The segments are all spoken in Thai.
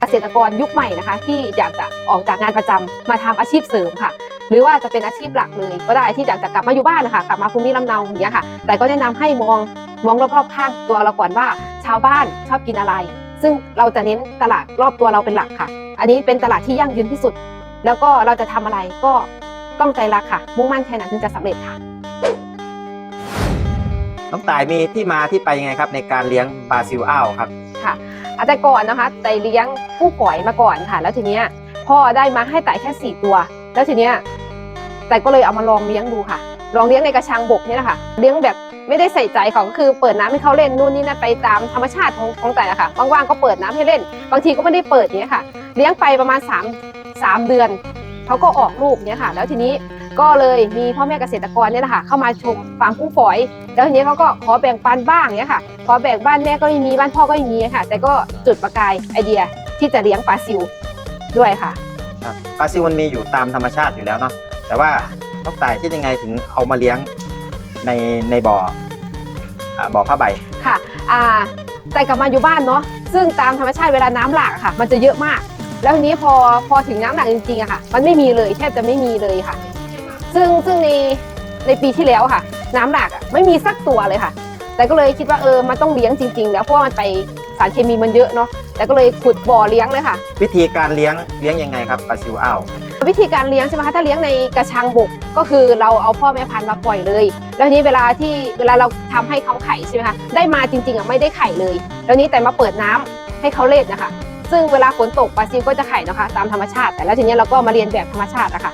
เกษตรกรยุคใหม่นะคะ ที่อยากจะออกจากงานประจำมาทำอาชีพเสริมค่ะ หรือว่าจะเป็นอาชีพหลักเลย ก็ได้ที่อยากจะกลับมาอยู่บ้านนะคะกลับมาภูมิลำเนาอย่างเงี้ยค่ะ แต่ก็แนะนำให้มองมองรอบๆข้างตัวเราก่อนว่า ชาวบ้านชอบกินอะไร ซึ่งเราจะเน้นตลาดรอบตัวเราเป็นหลักค่ะ อันนี้เป็นตลาดที่ยั่งยืนที่สุด แล้วก็เราจะทำอะไรก็ต้องใจรักค่ะ มุ่งมั่นแค่นั้นถึงจะสำเร็จค่ะน้องต่ายมีที่มาที่ไปยังไงครับในการเลี้ยงปลาซิวอ้าวครับค่ะ อะแต่ก่อนนะคะไต่เลี้ยงผู้ป่อยมาก่อนค่ะ แล้วทีเนี้ยพ่อได้มาให้ไต่แค่สี่ตัว แล้วทีเนี้ยไต่ก็เลยเอามาลองเลี้ยงดูค่ะ ลองเลี้ยงในกระชังบกนี่ยนะคะเลี้ยงแบบไม่ได้ใส่ใจเขาก็คือเปิดน้ำให้เขาเล่นนู่นนี่นั่นไปตามธรรมชาติของของแต่ละค่ะว่างๆก็เปิดน้ำให้เล่น บางทีก็ไม่ได้เปิดเนี้ยค่ะ เลี้ยงไปประมาณ3 3เดือนเขาก็ออกลูกเนี่ยค่ะ แล้วทีนี้ ก็เลยมีพ่อแม่เกษตรกรเนี่ยนะคะเข้ามาชมฟาร์มกุ้งฝอย แล้วทีนี้เขาก็ขอแบ่งปันบ้างเนี่ยค่ะขอแบ่งบ้านแม่ก็ไม่มีบ้านพ่อก็ไม่มีค่ะ แต่ก็จุดประกายไอเดียที่จะเลี้ยงปลาซิวด้วยค่ะครับปลาซิวมันมีอยู่ตามธรรมชาติอยู่แล้วเนาะแต่ว่าน้องต่ายคิดยังไงถึงเอามาเลี้ยงในในบ่ออ่าบ่อผ้าใบค่ะอ่าแต่กลับมาอยู่บ้านเนาะซึ่งตามธรรมชาติเวลาน้ำหลากอะค่ะ มันจะเยอะมาก แล้วทีนี้พอพอถึงน้ำหลากจริงๆอะค่ะ มันไม่มีเลยแทบจะไม่มีเลยค่ะ ซึ่งซึ่งในในปีที่แล้วค่ะ น้ำหลากอะไม่มีสักตัวเลยค่ะ แต่ก็เลยคิดว่าเออมันต้องเลี้ยงจริง ๆ แล้วเพราะว่ามันไปสารเคมีมันเยอะเนาะแต่ก็เลยขุดบ่อเลี้ยงเลยค่ะ วิธีการเลี้ยงเลี้ยงยังไงครับปลาซิวอ้าววิธีการเลี้ยงใช่ไหมคะถ้าเลี้ยงในกระชังบกก็คือเราเอาพ่อแม่พันธุ์มาปล่อยเลย แล้วทีนี้เวลาที่เวลาเราทำให้เขาไข่ใช่ไหมคะได้มาจริงๆอะไม่ได้ไข่เลย แล้วนี้แต่มาเปิดน้ำให้เขาเล่นนะคะ ซึ่งเวลาฝนตกปลาซิวก็จะไข่นะคะ ตามธรรมชาติ แต่แล้วทีนี้เราก็มาเรียนแบบธรรมชาตินะคะ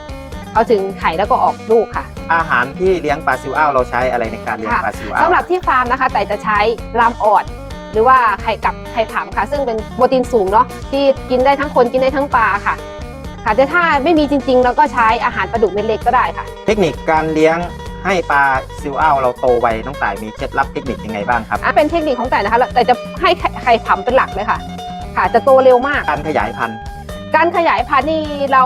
เขาถึงไข่แล้วก็ออกลูกค่ะ อาหารที่เลี้ยงปลาซิวอ้าวเราใช้อะไรในการเลี้ยงค่ะปลาซิวอ้าวสำหรับที่ฟาร์มนะคะ แต่จะใช้ลามออดหรือว่าไข่กับไข่ผำค่ะ ซึ่งเป็นโปรตีนสูงเนาะที่กินได้ทั้งคนกินได้ทั้งปลาค่ะค่ะแต่ถ้าไม่มีจริงๆ เราก็ใช้อาหารปลาดุกเม็ดเล็กก็ได้ค่ะ เทคนิคการเลี้ยงให้ปลาซิวอ้าวเราโตไวน้องต่ายมีเคล็ดลับเทคนิคยังไงบ้างครับอะเป็นเทคนิคของแต่นะคะแต่จะให้ไข่ไข่ผำเป็นหลักเลยค่ะ ค่ะจะโตเร็วมาก การขยายพันธุ์ การขยายพันธุ์นี่เรา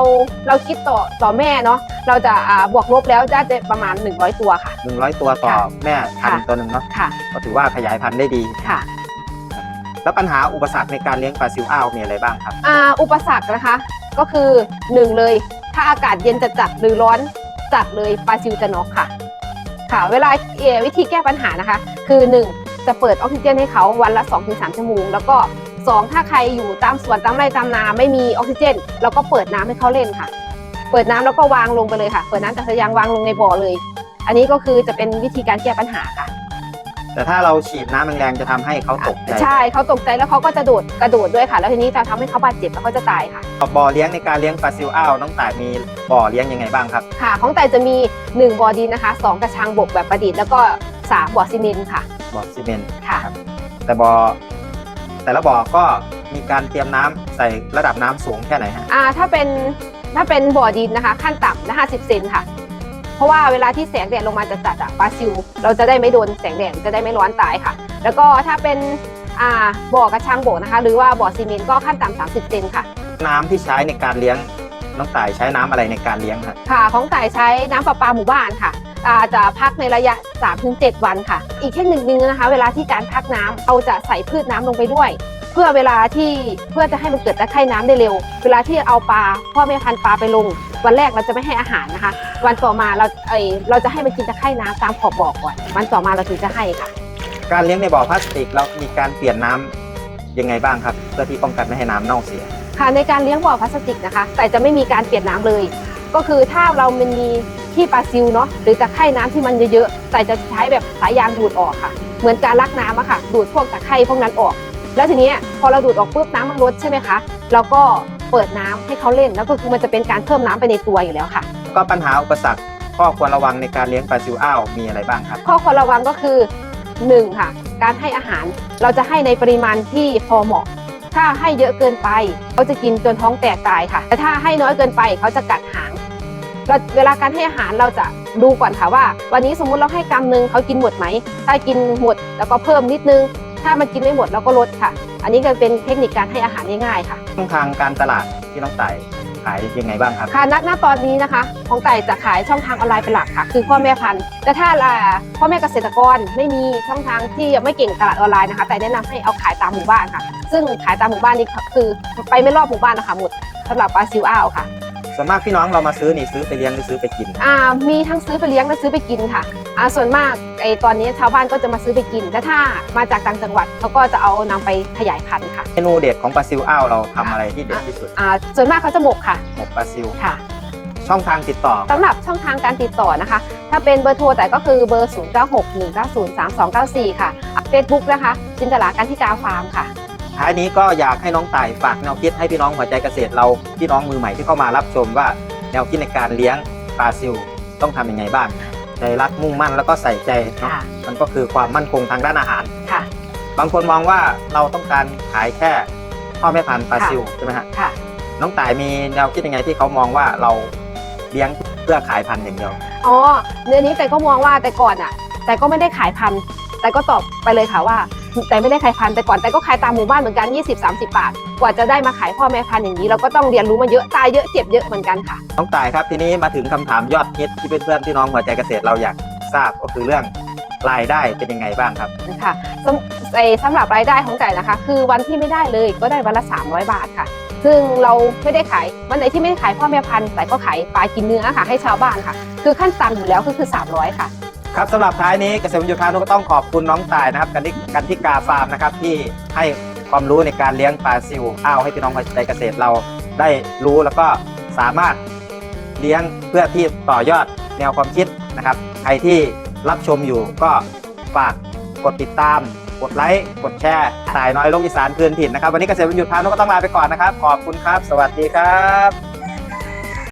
เราคิดต่อต่อแม่เนาะเราจะอ่าบวกลบแล้วจะประมาณ 100 ตัวค่ะ100ตัวต่อค่ะแม่พันธุ์ค่ะตัวหนึ่งเนาะค่ะก็ถือว่าขยายพันธุ์ได้ดี ค่ะ แล้วปัญหาอุปสรรคในการเลี้ยงปลาซิวอ้าวมีอะไรบ้างครับ อ่าอุปสรรคนะคะก็คือหนึ่งเลยถ้าอากาศเย็นจะจัดหรือร้อนจัดเลยปลาซิวจะน็อกค่ะ ค่ะ เวลาเอ่อวิธีแก้ปัญหานะคะ คือหนึ่งจะเปิดออกซิเจนให้เขาวันละ 2-3 ชั่วโมง แล้วก็ สองถ้าใครอยู่ตามสวนตามไร่ตามนาไม่มีออกซิเจน เราก็เปิดน้ำให้เขาเล่นค่ะ เปิดน้ำแล้วก็วางลงไปเลยค่ะ เปิดน้ำจากสายยางวางลงในบ่อเลย อันนี้ก็คือจะเป็นวิธีการแก้ปัญหาค่ะ แต่ถ้าเราฉีดน้ำแรงๆจะทำให้เขาตกใจใช่เขาตกใจแล้วเขาก็จะโดดกระโดดด้วยค่ะ แล้วทีนี้จะทำให้เขาบาดเจ็บแล้วก็จะตายค่ะบ่อเลี้ยงในการเลี้ยงปลาซิวอ้าวน้องต่ายมีบ่อเลี้ยงยังไงบ้างครับค่ะ ของแต่จะมี 1 บ่อดินนะคะ 2 กระชังบกแบบประดิษฐ์แล้วก็3บ่อซีเมนต์ค่ะบ่อซีเมนต์ค่ะ แต่บ่อ แต่ละบ่อก็มีการเตรียมน้ำใส่ระดับน้ำสูงแค่ไหนฮะอ่าถ้าเป็นถ้าเป็นบ่อดินนะคะ ขั้นต่ำนะ50เซนค่ะ เพราะว่าเวลาที่แสงแดดลงมาจะจัดอะปลาซิว เราจะได้ไม่โดนแสงแดดจะได้ไม่ร้อนตายค่ะ แล้วก็ถ้าเป็นอ่าบ่อกระชังบกนะคะ หรือว่าบ่อซีเมนต์ก็ขั้นต่ำ30เซนค่ะ น้ำที่ใช้ในการเลี้ยงน้องต่ายใช้น้ำอะไรในการเลี้ยงครับค่ะของต่ายใช้น้ำประปาหมู่บ้านค่ะ อ่าจะพักในระยะ 3-7 วันค่ะ อีกเทคนิคนึงนะคะ เวลาที่การพักน้ำเราจะใส่พืชน้ำลงไปด้วย เพื่อเวลาที่เพื่อจะให้มันเกิดตะไคร่น้ำได้เร็ว เวลาที่เอาปลาพ่อแม่พันธุ์ปลาไปลง วันแรกเราจะไม่ให้อาหารนะคะ วันต่อมาเราเอยเราจะให้มันกินตะไคร่น้ำตามขอบบ่อก่อนวันต่อมาเราถึงจะให้ค่ะ การเลี้ยงในบ่อพลาสติกเรามีการเปลี่ยนน้ำยังไงบ้างครับ เพื่อที่ป้องกันไม่ให้น้ำเน่าเสียค่ะในการเลี้ยงบ่อพลาสติกนะคะ แต่จะไม่มีการเปลี่ยนน้ำเลย ก็คือถ้าเรามันมี ที่ปลาซิวเนาะหรือตะไคร่น้ำที่มันเยอะๆแต่จะใช้แบบสายยางดูดออกค่ะ เหมือนการลักน้ำอะค่ะ ดูดพวกตะไคร่พวกนั้นออก แล้วทีเนี้ยพอเราดูดออกปุ๊บน้ำมันลดใช่ไหมคะเราก็เปิดน้ำให้เขาเล่น แล้วก็คือมันจะเป็นการเพิ่มน้ำไปในตัวอยู่แล้วค่ะ ก็ปัญหาอุปสรรคข้อควรระวังในการเลี้ยงปลาซิวอ้าวมีอะไรบ้างครับ ข้อควรระวังก็คือหนึ่งค่ะ การให้อาหารเราจะให้ในปริมาณที่พอเหมาะ ถ้าให้เยอะเกินไป เขาจะกินจนท้องแตกตายค่ะ แต่ถ้าให้น้อยเกินไปเขาจะกัดหาง เราเวลาการให้อาหารเราจะดูก่อนค่ะว่า วันนี้สมมุติเราให้กำหนึ่งเขากินหมดไหม ถ้ากินหมดแล้วก็เพิ่มนิดนึง ถ้ามันกินไม่หมดเราก็ลดค่ะ อันนี้ก็เป็นเทคนิคการให้อาหารง่ายๆค่ะ ช่องทางการตลาดที่น้องต่ายขายยังไงบ้างครับ ค่ะณณตอนนี้นะคะ ของไต่จะขายช่องทางออนไลน์เป็นหลักค่ะ คือพ่อแม่พันธุ์แต่ถ้าอ่าพ่อแม่เกษตรกรไม่มีช่องทางที่ยังไม่เก่งตลาดออนไลน์นะคะ แต่แนะนำให้เอาขายตามหมู่บ้านค่ะ ซึ่งขายตามหมู่บ้านนี่คือไปไม่รอบหมู่บ้านนะคะหมดสำหรับปลาซิวอ้าวค่ะ ส่วนมากพี่น้องเรามาซื้อนี่ซื้อไปเลี้ยงหรือซื้อไปกิน อ่ามีทั้งซื้อไปเลี้ยงและซื้อไปกินค่ะอ่าส่วนมากไอตอนนี้ชาวบ้านก็จะมาซื้อไปกินแต่ถ้ามาจากต่างจังหวัดเขาก็จะเอานำไปขยายพันธุ์ค่ะเมนูเด็ดของปลาซิวอ้าวเราทำอะไรที่เด็ดที่สุดอ่าส่วนมากเขาจะหมกค่ะหมกปลาซิว ค่ะช่องทางติดต่อ สำหรับช่องทางการติดต่อนะคะ ถ้าเป็นเบอร์โทรแต่ก็คือเบอร์ 0 9 6 1 9 0 3 2 9 4 ค่ะเฟซบุ๊กนะคะจินตลาการที่กาฟาร์มค่ะ ท้ายนี้ก็อยากให้น้องต่ายฝากแนวคิดให้พี่น้องหัวใจเกษตรเราพี่น้องมือใหม่ที่เข้ามารับชมว่าแนวคิดในการเลี้ยงปลาซิวต้องทำยังไงบ้างใจรักมุ่งมั่นแล้วก็ใส่ใจเนาะค่ะมันก็คือความมั่นคงทางด้านอาหารค่ะบางคนมองว่าเราต้องการขายแค่พ่อแม่พันธุ์ปลาซิวใช่ไหมฮะค่ะน้องต่ายมีแนวคิดยังไงที่เขามองว่าเราเลี้ยงเพื่อขายพันธุ์อย่างเดียวอ๋อเนื้อนี้แต่ก็มองว่าแต่ก่อนอะ แต่ก็ไม่ได้ขายพันธุ์แต่ก็ตอบไปเลยค่ะว่า แต่ไม่ได้ขายพันธุ์แต่ก่อนแต่ก็ขายตามหมู่บ้านเหมือนกัน 20-30 บาท กว่าจะได้มาขายพ่อแม่พันธุ์อย่างนี้ เราก็ต้องเรียนรู้มาเยอะตายเยอะเจ็บเยอะเหมือนกันค่ะ น้องต่ายครับทีนี้มาถึงคำถามยอดฮิตที่เพื่อนๆพี่น้องหัวใจเกษตรเราอยากทราบก็คือเรื่องรายได้เป็นยังไงบ้างครับ ค่ะสำไอ้สำหรับรายได้ของไก่นะคะ คือวันที่ไม่ได้เลยก็ได้วันละ 300 บาทค่ะ ซึ่งเราไม่ได้ขายวันไหนที่ไม่ได้ขายพ่อแม่พันธุ์แต่ก็ขายปลากินเนื้อค่ะให้ชาวบ้านค่ะ คือขั้นต่ำอยู่แล้วก็คือ 300 ค่ะ ครับสำหรับท้ายนี้เกษตรยุทธานุก็ต้องขอบคุณน้องต่ายนะครับกันที่กันที่กาฟาร์มนะครับที่ให้ความรู้ในการเลี้ยงปลาซิวอ้าวให้พี่น้องใจเกษตรเราได้รู้แล้วก็สามารถเลี้ยงเพื่อที่ต่อยอดแนวความคิดนะครับ ใครที่รับชมอยู่ก็ฝากกดติดตาม กดไลค์ กดแชร์สายน้อยโลกอีสานคืนถิ่นนะครับ วันนี้เกษตรยุทธานุก็ต้องลาไปก่อนนะครับ ขอบคุณครับ สวัสดีครับ